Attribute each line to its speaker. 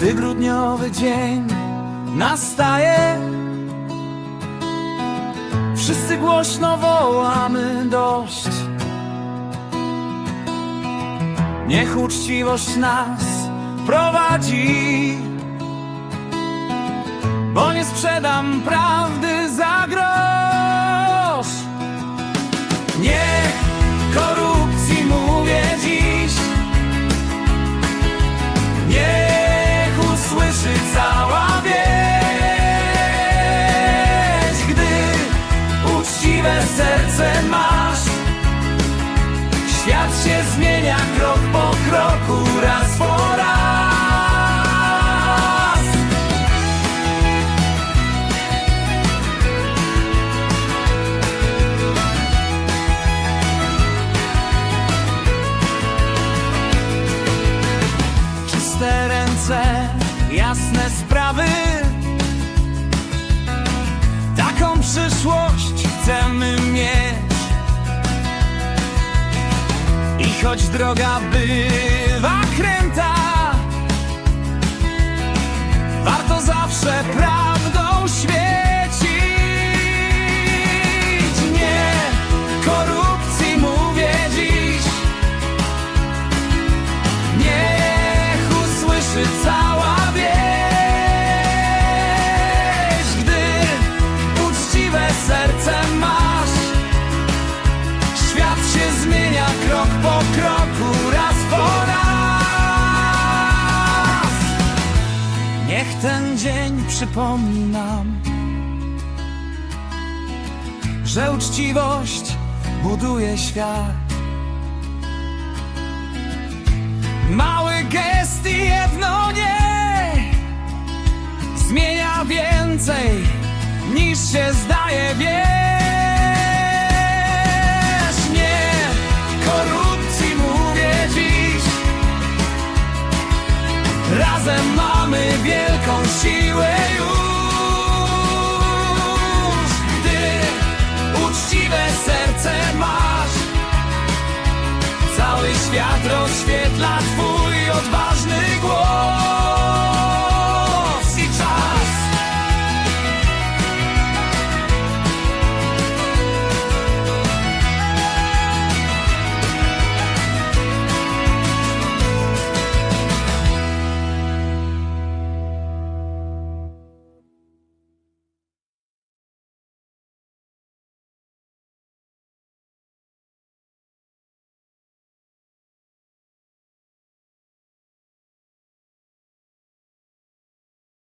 Speaker 1: Gdy grudniowy dzień nastaje Wszyscy głośno wołamy dość. Niech uczciwość nas prowadzi Bo nie sprzedam prawdy uczciwe serce masz. Świat się zmienia krok po kroku, raz po raz. Czyste ręce, jasne sprawy. Taką przyszłość chcemy mieć. I choć droga bywa dzień przypomni nam Że uczciwość buduje świat. Mały gest i jedno nie Zmienia więcej niż się zdaje Razem mamy wielką siłę już. Gdy uczciwe serce masz. Cały świat rozświetla twój